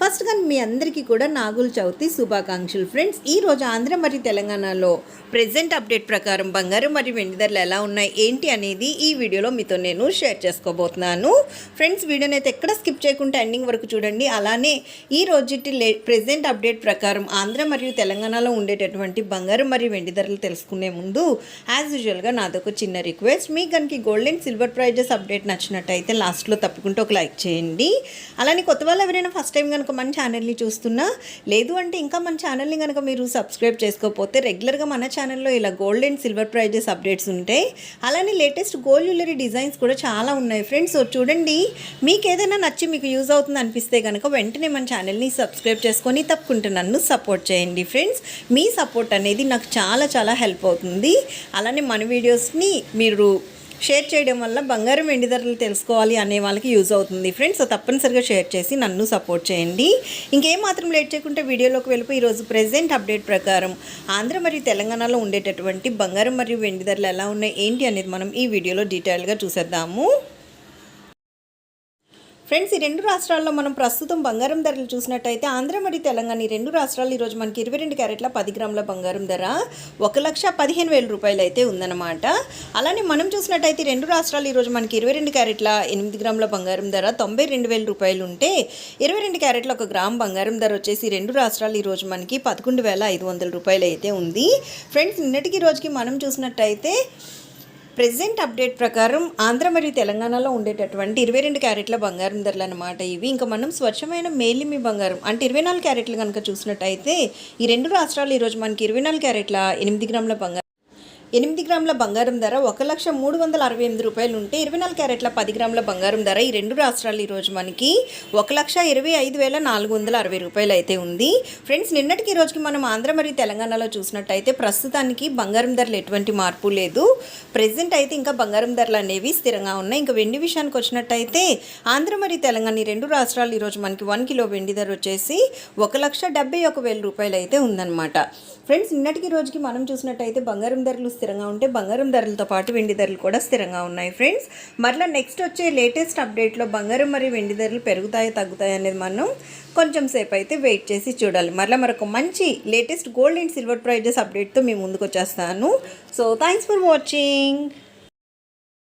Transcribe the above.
ఫస్ట్గా మీ అందరికీ కూడా నాగుల చవితి శుభాకాంక్షలు. ఫ్రెండ్స్ ఈ రోజు ఆంధ్ర మరియు తెలంగాణలో ప్రజెంట్ అప్డేట్ ప్రకారం బంగారం మరియు వెండి ధరలు ఎలా ఉన్నాయి ఏంటి అనేది ఈ వీడియోలో మీతో నేను షేర్ చేసుకోబోతున్నాను. ఫ్రెండ్స్ వీడియోని అయితే ఎక్కడ స్కిప్ చేయకుండా ఎండింగ్ వరకు చూడండి. అలానే ఈ రోజుటి లే ప్రజెంట్ అప్డేట్ ప్రకారం ఆంధ్ర మరియు తెలంగాణలో ఉండేటటువంటి బంగారం మరియు వెండి ధరలు తెలుసుకునే ముందు యాజ్ యూజువల్గా నాదొక చిన్న రిక్వెస్ట్ మీకు కనుక gold and silver prizes update నచ్చినట్టయితే లాస్ట్లో తప్పకుండా ఒక లైక్ చేయండి. అలానే కొత్త వాళ్ళు ఎవరైనా ఫస్ట్ టైం కనుక మన ఛానల్ని చూస్తున్నా లేదు అంటే ఇంకా మన ఛానల్ని కనుక మీరు సబ్స్క్రైబ్ చేసుకోకపోతే రెగ్యులర్గా మన ఛానల్లో ఇలా gold and silver prizes updates ఉంటాయి. అలానే లేటెస్ట్ గోల్డ్ జ్యువెలరీ డిజైన్స్ కూడా చాలా ఉన్నాయి ఫ్రెండ్స్ సో చూడండి మీకు ఏదైనా నచ్చి మీకు యూజ్ అవుతుంది అనిపిస్తే కనుక వెంటనే మన ఛానల్ని సబ్స్క్రైబ్ చేసుకొని తప్పకుండా నన్ను సపోర్ట్ చేయండి ఫ్రెండ్స్ మీ సపోర్ట్ అనేది నాకు చాలా చాలా హెల్ప్ అవుతుంది. అలానే మన వీడియోస్ని మీరు షేర్ చేయడం వల్ల బంగారం వెండి ధరలు తెలుసుకోవాలి అనే వాళ్ళకి యూజ్ అవుతుంది. ఫ్రెండ్స్ తప్పనిసరిగా షేర్ చేసి నన్ను సపోర్ట్ చేయండి. ఇంకేం మాత్రం లేట్ చేయకుంటే వీడియోలోకి వెళ్ళిపోయి ఈరోజు ప్రెసెంట్ అప్డేట్ ప్రకారం ఆంధ్ర మరియు తెలంగాణలో ఉండేటటువంటి బంగారం మరియు వెండి ధరలు ఎలా ఉన్నాయి ఏంటి అనేది మనం ఈ వీడియోలో డీటెయిల్గా చూసేద్దాము. ఫ్రెండ్స్ ఈ రెండు రాష్ట్రాల్లో మనం ప్రస్తుతం బంగారం ధరలు చూసినట్టయితే ఆంధ్ర మరియు తెలంగాణ ఈ రెండు రాష్ట్రాలు ఈరోజు మనకి ఇరవై రెండు క్యారెట్ల పది గ్రాముల బంగారం ధర ఒక లక్ష పదిహేను వేల రూపాయలు అయితే ఉందన్నమాట. అలానే మనం చూసినట్టయితే రెండు రాష్ట్రాలు ఈరోజు మనకి ఇరవై రెండు క్యారెట్ల ఎనిమిది గ్రాముల బంగారం ధర తొంభై రెండు వేల రూపాయలు ఉంటే ఇరవై రెండు క్యారెట్ల ఒక గ్రామ్ బంగారం ధర వచ్చేసి రెండు రాష్ట్రాలు ఈరోజు మనకి పదకొండు వేల ఐదు వందల రూపాయలు అయితే ఉంది. ఫ్రెండ్స్ నిన్నటికి రోజుకి మనం చూసినట్టయితే ప్రెసెంట్ అప్డేట్ ప్రకారం ఆంధ్ర మరియు తెలంగాణలో ఉండేటటువంటి ఇరవై రెండు క్యారెట్ల బంగారం ధరలు అనమాట ఇవి. ఇంకా మనం స్వచ్ఛమైన మేలిమి బంగారం అంటే ఇరవై నాలుగు క్యారెట్లు కనుక చూసినట్టయితే ఈ రెండు రాష్ట్రాలు ఈరోజు మనకి ఇరవై నాలుగు క్యారెట్ల ఎనిమిది గ్రాముల బంగారం ఎనిమిది గ్రాముల బంగారం ధర ఒక లక్ష మూడు వందల అరవై ఎనిమిది రూపాయలు ఉంటే ఇరవై నాలుగు క్యారెట్ల పది గ్రాముల బంగారం ధర ఈ రెండు రాష్ట్రాలు ఈరోజు మనకి ఒక లక్ష ఇరవై ఐదు వేల నాలుగు వందల అరవై రూపాయలు అయితే ఉంది. ఫ్రెండ్స్ నిన్నటికి రోజుకి మనం ఆంధ్ర మరియు తెలంగాణలో చూసినట్టయితే ప్రస్తుతానికి బంగారం ధరలు ఎటువంటి మార్పు లేదు. ప్రెసెంట్ అయితే ఇంకా బంగారం ధరలు అనేవి స్థిరంగా ఉన్నాయి. ఇంకా వెండి విషయానికి వచ్చినట్టయితే ఆంధ్ర మరియు తెలంగాణ ఈ రెండు రాష్ట్రాలు ఈరోజు మనకి వన్ కిలో వెండి ధర వచ్చేసి ఒక లక్ష డెబ్బై ఒక వేల రూపాయలు అయితే ఉందన్నమాట. ఫ్రెండ్స్ నిన్నటికి రోజుకి మనం చూసినట్టయితే బంగారం ధరలు స్థిరంగా ఉంటే బంగారం ధరలతో పాటు వెండి ధరలు కూడా స్థిరంగా ఉన్నాయి ఫ్రెండ్స్. మరలా నెక్స్ట్ వచ్చే లేటెస్ట్ అప్డేట్లో బంగారం మరియు వెండి ధరలు పెరుగుతాయో తగ్గుతాయో అనేది మనం కొంచెం సేపు అయితే వెయిట్ చేసి చూడాలి. మరలా మరొక మంచి latest gold and silver prizes అప్డేట్తో మేము ముందుకు వచ్చేస్తాను. So thanks for watching